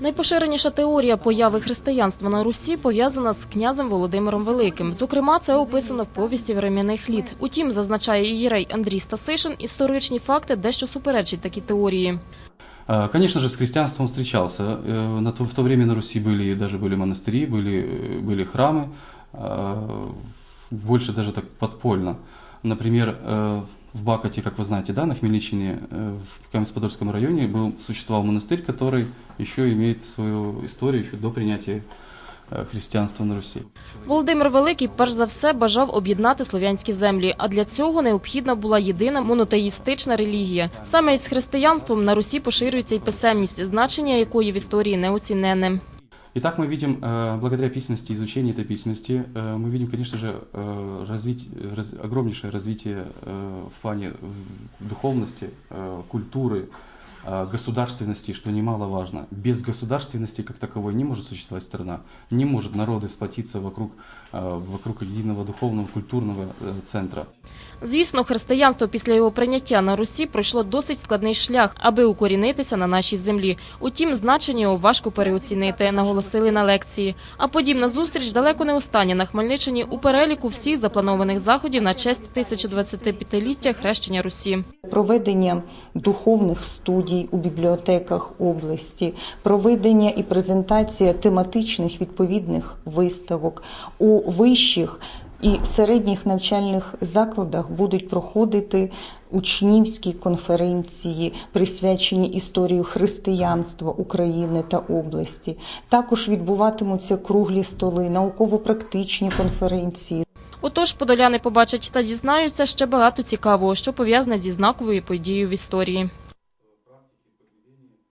Найпоширеніша теорія появи християнства на Русі пов'язана з князем Володимиром Великим. Зокрема, це описано в повісті врем'яних літ. Утім, зазначає ієрей Андрій Стасишин, історичні факти дещо суперечать такі теорії. А, Конечно же, с христианством встречался. Э, На то, в то время на Руси были даже были монастыри, были, э, были храмы, а, больше даже так подпольно. Например, э, в Бакоте, как вы знаете, да, на Хмельниччине, э, в Каменец-Подольском районе был, существовал монастырь, который еще имеет свою историю еще до принятия э, христианства на Руси. Володимир Великий перш за все бажав об'єднати слов'янські землі, а для цього необхідна була єдина монотеїстична релігія. Саме із християнством на Русі поширюється й писемність, значення якої в історії неоцінене. Итак, мы видим, э, благодаря письменности, изучению этой письменности, э, мы видим, конечно же, э, развить, раз- огромнейшее развитие в плане духовности, культуры, государственности, что немаловажно. Без государственности как таковой не может существовать страна, не может народы сплотиться вокруг, э, вокруг единого духовного, культурного э, центра. Звісно, християнство після його прийняття на Русі пройшло досить складний шлях, аби укорінитися на нашій землі. Утім, значення його важко переоцінити, наголосили на лекції. А подібна зустріч далеко не остання на Хмельниччині у переліку всіх запланованих заходів на честь 1025-ліття хрещення Русі. проведення духовних студій у бібліотеках області, проведення і презентація тематичних відповідних виставок у вищих і середніх навчальних закладах будуть проходити учнівські конференції, присвячені історії християнства України та області. Також відбуватимуться круглі столи, науково-практичні конференції. Отож, подоляни побачать та дізнаються ще багато цікавого, що пов'язане зі знаковою подією в історії.